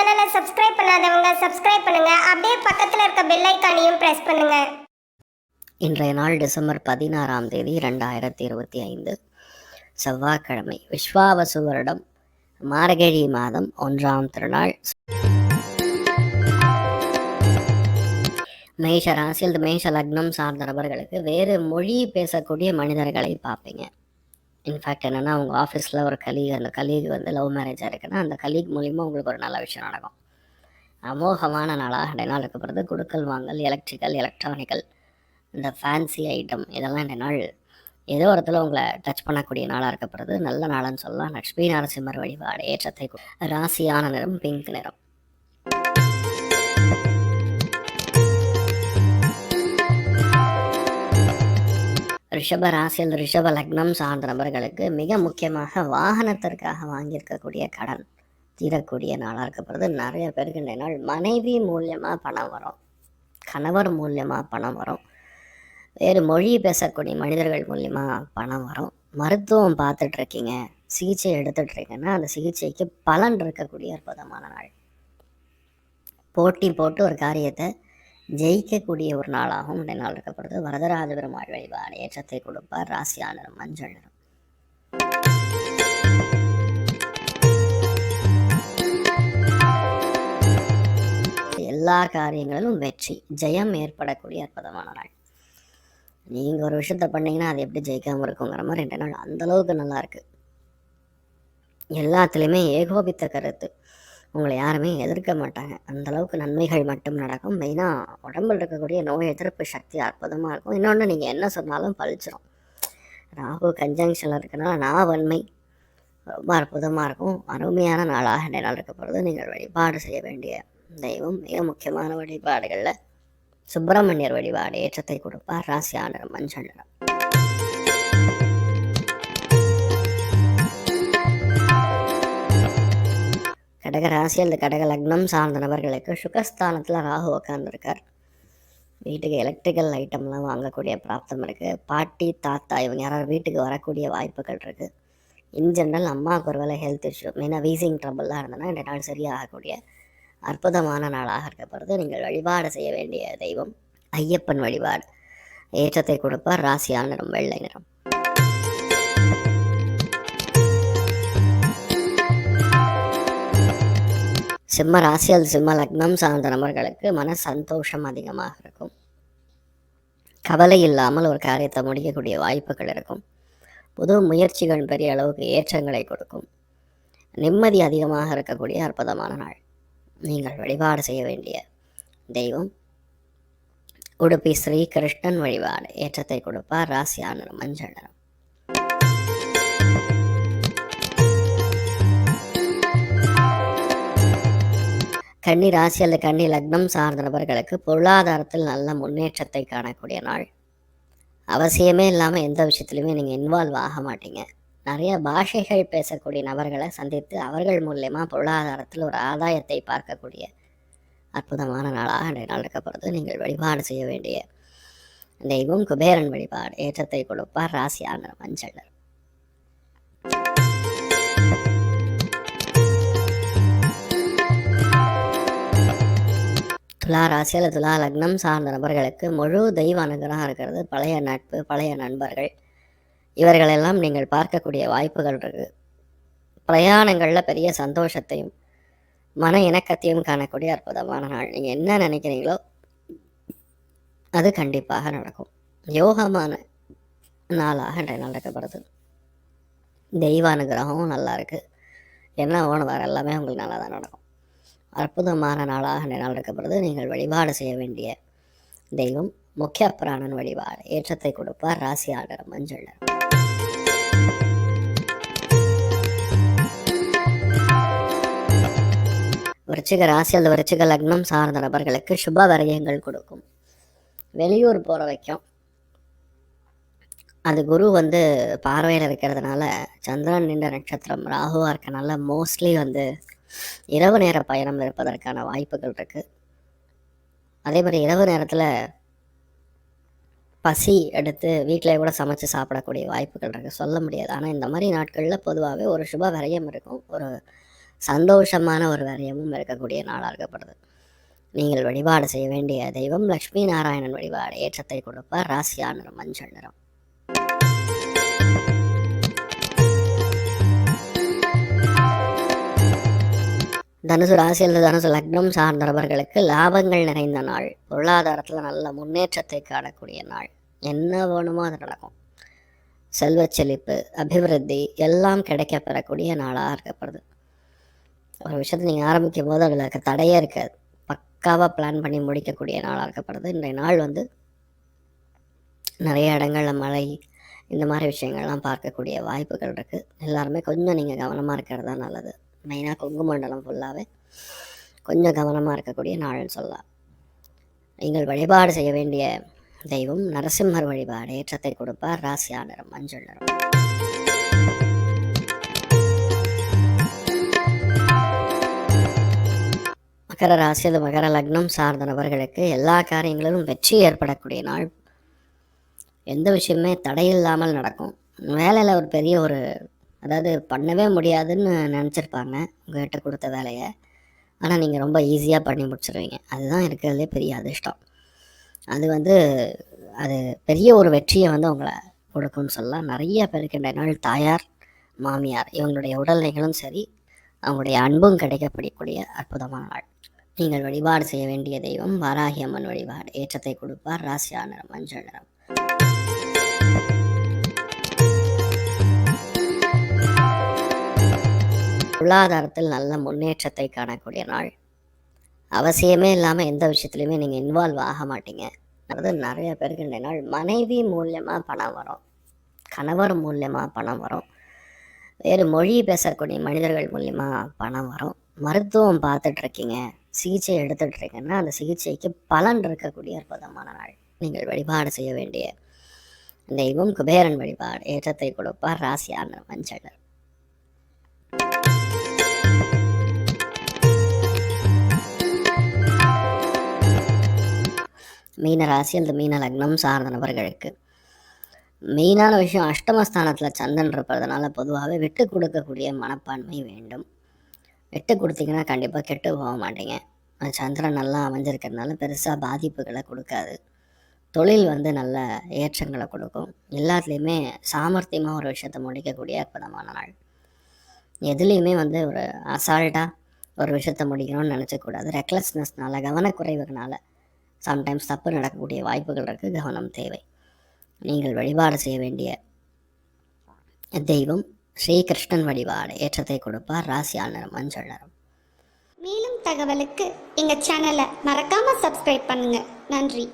சேனலை சப்ஸ்கிரைப் பண்ணாதவங்க சப்ஸ்கிரைப் பண்ணுங்க. அப்படியே பக்கத்தில் இருக்க பெல் ஐக்கானையும் பிரஸ் பண்ணுங்க. இன்றைய நாள் டிசம்பர் பதினாறாம் தேதி ரெண்டாயிரத்தி இருபத்தி ஐந்து. செவ்வாய்க்கிழமை. விஸ்வாவசு வருடம். மார்கழி மாதம் ஒன்றாம் திருநாள். மேஷ ராசி அல்லது மேஷ லக்னம் சார்ந்த நபர்களுக்கு வேறு மொழி பேசக்கூடிய மனிதர்களை பார்ப்பீங்க. இன்ஃபேக்ட் என்னென்னா உங்கள் ஆஃபீஸில் ஒரு கலீக் அந்த கலீக் வந்து லவ் மேரேஜாக இருக்குன்னா அந்த கலீக் மூலிமா உங்களுக்கு ஒரு நல்ல விஷயம் நடக்கும். அமோகமான நாளாக இன்றைய நாள் இருக்கப்படுறது குடுக்கல் வாங்கல் எலக்ட்ரிக்கல் எலக்ட்ரானிக்கல் இந்த ஃபேன்சி ஐட்டம் இதெல்லாம் ரெண்டு நாள் ஏதோ ஒரு இடத்துல உங்களை டச் பண்ணக்கூடிய நாளாக இருக்கப்படுறது நல்ல நாளான்னு சொல்லலாம். லக்ஷ்மி நரசிம்மர் வழிபாடு ஏற்றத்தை ராசியான நிறம் பிங்க் நிறம். ரிஷப ராசியில் ரிஷப லக்னம் சார்ந்த நபர்களுக்கு மிக முக்கியமாக வாகனத்திற்காக வாங்கியிருக்கக்கூடிய கடன் தீரக்கூடிய நாளாக இருக்கப்படுறது நிறைய பேருக்கு இந்த நாள் மனைவி மூலியமாக பணம் வரும் கணவர் மூலியமாக பணம் வரும் வேறு மொழி பேசக்கூடிய மனிதர்கள் மூலியமாக பணம் வரும். மருத்துவம் பார்த்துட்டு இருக்கீங்க சிகிச்சை எடுத்துட்ருக்கீங்கன்னா அந்த சிகிச்சைக்கு பலன் இருக்கக்கூடிய அற்புதமான நாள். போட்டி போட்டு ஒரு காரியத்தை ஜெயிக்கக்கூடிய ஒரு நாளாகவும் இந்த நாள் இருக்கப்படுது. வரதராஜ பெருமாள் வழிபாடு ஏற்றத்தை கொடுப்பார் ராசியானரும் மஞ்சள் நிறம் எல்லா காரியங்களிலும் வெற்றி ஜெயம் ஏற்படக்கூடிய அற்புதமான நாள். நீங்கள் ஒரு விஷயத்த பண்ணீங்கன்னா அது எப்படி ஜெயிக்காமல் இருக்குங்கிற மாதிரி ரெண்டு நாள் அந்த அளவுக்கு எல்லாத்துலேயுமே ஏகோபித்த கருத்து. உங்களை யாருமே எதிர்க்க மாட்டாங்க. அந்த அளவுக்கு நன்மைகள் மட்டும் நடக்கும். மெயினாக உடம்பில் இருக்கக்கூடிய நோய் எதிர்ப்பு சக்தி அற்புதமாக இருக்கும். இன்னொன்று நீங்கள் என்ன சொன்னாலும் பழிச்சிடும் ராகு கன்ஜங்ஷனில் இருக்கனால நான் வன்மை ரொம்ப அற்புதமாக இருக்கும். அருமையான நாளாக இந்த நாள் இருக்க பொழுது நீங்கள் வழிபாடு செய்ய வேண்டிய தெய்வம் மிக முக்கியமான வழிபாடுகளில். சுப்பிரமணியர் வழிபாடு ஏற்றத்தை கொடுப்பார். ராசியான மஞ்சள் நிறம். கடக ராசி அல்லது கடக லக்னம் சார்ந்த நபர்களுக்கு சுகஸ்தானத்தில் ராகு உட்காந்துருக்கார் வீட்டுக்கு எலக்ட்ரிக்கல் ஐட்டம்லாம் வாங்கக்கூடிய பிராப்தம் இருக்குது பாட்டி தாத்தா இவங்க யாராவது வீட்டுக்கு வரக்கூடிய வாய்ப்புகள் இருக்குது இன் ஜென்ரல் அம்மாவுக்கு ஒரு வேலை ஹெல்த் இஷ்யூ மெயினாக வீசிங் ட்ரபிள்லாம் இருந்ததுன்னா இந்த நாள் சரியாகக்கூடிய அற்புதமான நாளாக இருக்கப்படுது நீங்கள் வழிபாடு செய்ய வேண்டிய தெய்வம் ஐயப்பன் வழிபாடு. ஏற்றத்தை கொடுப்பார். ராசியான நிறம் வெள்ளை நிறம். சிம்ம ராசி அல்லது சிம்ம லக்னம் சார்ந்த நபர்களுக்கு மன சந்தோஷம் அதிகமாக இருக்கும். கவலை இல்லாமல் ஒரு காரியத்தை முடிக்கக்கூடிய வாய்ப்புகள் இருக்கும். புது முயற்சிகள் பெரிய அளவுக்கு ஏற்றங்களை கொடுக்கும். நிம்மதி அதிகமாக இருக்கக்கூடிய அற்புதமான நாள். நீங்கள் வழிபாடு செய்ய வேண்டிய தெய்வம். உடுப்பி ஸ்ரீ கிருஷ்ணன் வழிபாடு. ஏற்றத்தை கொடுப்பார் ராசியான மஞ்சள் நிறம். கன்னி ராசி அல்லது கன்னி லக்னம் சார்ந்த நபர்களுக்கு பொருளாதாரத்தில் நல்ல முன்னேற்றத்தை காணக்கூடிய நாள். அவசியமே இல்லாமல் எந்த விஷயத்துலையுமே நீங்கள் இன்வால்வ் ஆக மாட்டீங்க. நிறைய பாஷைகள் பேசக்கூடிய நபர்களை சந்தித்து அவர்கள் மூலயமா பொருளாதாரத்தில் ஒரு ஆதாயத்தை பார்க்கக்கூடிய அற்புதமான நாளாக அன்றைய நாள் இருக்கப்படுது நீங்கள் வழிபாடு செய்ய வேண்டிய தெய்வம் குபேரன் வழிபாடு ஏற்றத்தை கொடுப்பார். ராசியான மஞ்சள். துலா ராசி அல்லது துலா லக்னம் சார்ந்த நபர்களுக்கு முழு தெய்வ அனுகிரகம் இருக்கிறது. பழைய நட்பு பழைய நண்பர்கள். இவர்களெல்லாம் நீங்கள் பார்க்கக்கூடிய வாய்ப்புகள் இருக்கு. பிரயாணங்களில் பெரிய சந்தோஷத்தையும் மன இணக்கத்தையும் காணக்கூடிய அற்புதமான நாள். நீங்கள் என்ன நினைக்கிறீங்களோ அது கண்டிப்பாக நடக்கும். யோகமான நாளாக இன்றைய நாள் இருக்கப்படுது தெய்வ அனுகிரகமும் நல்லா இருக்குது என்ன ஓணும் எல்லாமே உங்களுக்கு நல்லா தான் நடக்கும். அற்புதமான நாளாக இந்த இருக்கப்படுது நீங்கள் வழிபாடு செய்ய வேண்டிய தெய்வம் முக்கிய பிராணன் வழிபாடு. ஏற்றத்தை கொடுப்பார் ராசி ஆடர் மஞ்சள். விருச்சிக ராசி அல்லது விருச்சிக லக்னம் சார்ந்த நபர்களுக்கு சுப வரையங்கள் கொடுக்கும். வெளியூர் போகிற வைக்கும். அது குரு வந்து பார்வையில் இருக்கிறதுனால சந்திரன் நின்ற நட்சத்திரம் ராகுவாக இருக்கனால மோஸ்ட்லி வந்து இரவு நேர பயணம் இருப்பதற்கான வாய்ப்புகள் இருக்குது அதே மாதிரி இரவு நேரத்தில் பசி எடுத்து வீட்டிலே கூட சமைச்சு சாப்பிடக்கூடிய வாய்ப்புகள் இருக்குது சொல்ல முடியாது. ஆனால் இந்த மாதிரி நாட்களில் பொதுவாகவே ஒரு சுப விரயம் இருக்கும். ஒரு சந்தோஷமான ஒரு விரயமும் இருக்கக்கூடிய நாளாக இருக்கப்படுது நீங்கள் வழிபாடு செய்ய வேண்டிய தெய்வம் லக்ஷ்மி நாராயணன் வழிபாடு ஏற்றத்தை கொடுப்பார். ராசியா நிறம் மஞ்சள் நிறம். தனுசு ராசி அல்லது தனுசு லக்னம் சார்ந்த நபர்களுக்கு லாபங்கள் நிறைந்த நாள். பொருளாதாரத்தில் நல்ல முன்னேற்றத்தை காணக்கூடிய நாள். என்ன வேணுமோ அது நடக்கும். செல்வச்செழிப்பு அபிவிருத்தி எல்லாம் கிடைக்க பெறக்கூடிய நாளாக இருக்கப்படுது. ஒரு விஷயத்தை நீங்கள் ஆரம்பிக்கும் போது அதில் இருக்க தடையே இருக்காது. பக்காவாக பிளான் பண்ணி முடிக்கக்கூடிய நாளாக இருக்கப்படுது. இன்றைய நாள் வந்து நிறைய இடங்களில் மழை இந்த மாதிரி விஷயங்கள்லாம் பார்க்கக்கூடிய வாய்ப்புகள் இருக்குது எல்லாருமே கொஞ்சம் நீங்கள் கவனமாக இருக்கிறது தான் நல்லது. மெயினாக கொங்கு மண்டலம் ஃபுல்லாகவே கொஞ்சம் கவனமாக இருக்கக்கூடிய நாள்னு சொல்லலாம். நீங்கள் வழிபாடு செய்ய வேண்டிய தெய்வம் நரசிம்மர் வழிபாடு ஏற்றத்தை கொடுப்பார் ராசியா நிறம் மஞ்சள் நிறம். மகர ராசி அது மகர லக்னம் சார்ந்த நபர்களுக்கு எல்லா காரியங்களிலும் வெற்றி ஏற்படக்கூடிய நாள். எந்த விஷயமே தடையில்லாமல் நடக்கும். வேலையில் ஒரு பெரிய ஒரு அதாவது பண்ணவே முடியாதுன்னு நினச்சிருப்பாங்க உங்கள்கிட்ட கொடுத்த வேலையை. ஆனால் நீங்கள் ரொம்ப ஈஸியாக பண்ணி முடிச்சிருவீங்க. அதுதான் இருக்கிறதுலே பெரிய அதிர்ஷ்டம். அது வந்து அது பெரிய ஒரு வெற்றியை வந்து உங்களை கொடுக்கும்னு சொல்லலாம். நிறைய பேருக்கு இந்த நாள் தாயார் மாமியார் இவங்களுடைய உடல்நிலைகளும் சரி அவங்களுடைய அன்பும் கிடைக்கப்படக்கூடிய அற்புதமான நாள். நீங்கள் வழிபாடு செய்ய வேண்டிய தெய்வம் வாராகி அம்மன் வழிபாடு ஏற்றத்தை கொடுப்பார் ராசியா நிறம் மஞ்சள் நிறம். பொருளாதாரத்தில் நல்ல முன்னேற்றத்தை காணக்கூடிய நாள். அவசியமே இல்லாமல் எந்த விஷயத்துலையுமே நீங்கள் இன்வால்வ் ஆக மாட்டீங்க. அதாவது நிறைய பேருக்கு இந்த நாள் மனைவி மூலியமாக பணம் வரும். கணவர் மூலியமாக பணம் வரும். வேறு மொழி பேசக்கூடிய மனிதர்கள் மூலியமாக பணம் வரும். மருத்துவம் பார்த்துட்ருக்கீங்க. சிகிச்சை எடுத்துட்ருக்கீங்கன்னா அந்த சிகிச்சைக்கு பலன் இருக்கக்கூடிய அற்புதமான நாள். நீங்கள் வழிபாடு செய்ய வேண்டிய தெய்வம் குபேரன் வழிபாடு ஏற்றத்தை கொடுப்பார் ராசியான மஞ்சள் மீன ராசி அல்லது மீன லக்னம் சார்ந்த நபர்களுக்கு. மெயினான விஷயம் அஷ்டமஸ்தானத்தில் சந்தன் இருப்பதனால பொதுவாகவே விட்டு கொடுக்கக்கூடிய மனப்பான்மை வேண்டும். விட்டு கொடுத்தீங்கன்னா கண்டிப்பாக கெட்டு போக மாட்டீங்க. சந்திரன் நல்லா அமைஞ்சிருக்கிறதுனால பெருசாக பாதிப்புகளை கொடுக்காது. தொழில் வந்து நல்ல ஏற்றங்களை கொடுக்கும். எல்லாத்துலேயுமே சாமர்த்தியமாக ஒரு விஷயத்தை முடிக்கக்கூடிய அற்புதமான நாள். எதுலேயுமே வந்து ஒரு அசால்ட்டாக ஒரு விஷயத்தை முடிக்கணும்னு நினச்சக்கூடாது. ரெக்லஸ்னஸ்னால கவனக்குறைவுனால சம்டைம்ஸ் தப்பு நடக்கக்கூடிய வாய்ப்புகள் இருக்குது கவனம் தேவை. நீங்கள் வழிபாடு செய்ய வேண்டிய தெய்வம் ஸ்ரீகிருஷ்ணன் வழிபாடு ஏற்றத்தை கொடுப்பார் ராசியால் நிறம் மஞ்சள் நிறம். மேலும் தகவலுக்கு எங்கள் சேனலை மறக்காமல் சப்ஸ்கிரைப் பண்ணுங்கள் நன்றி.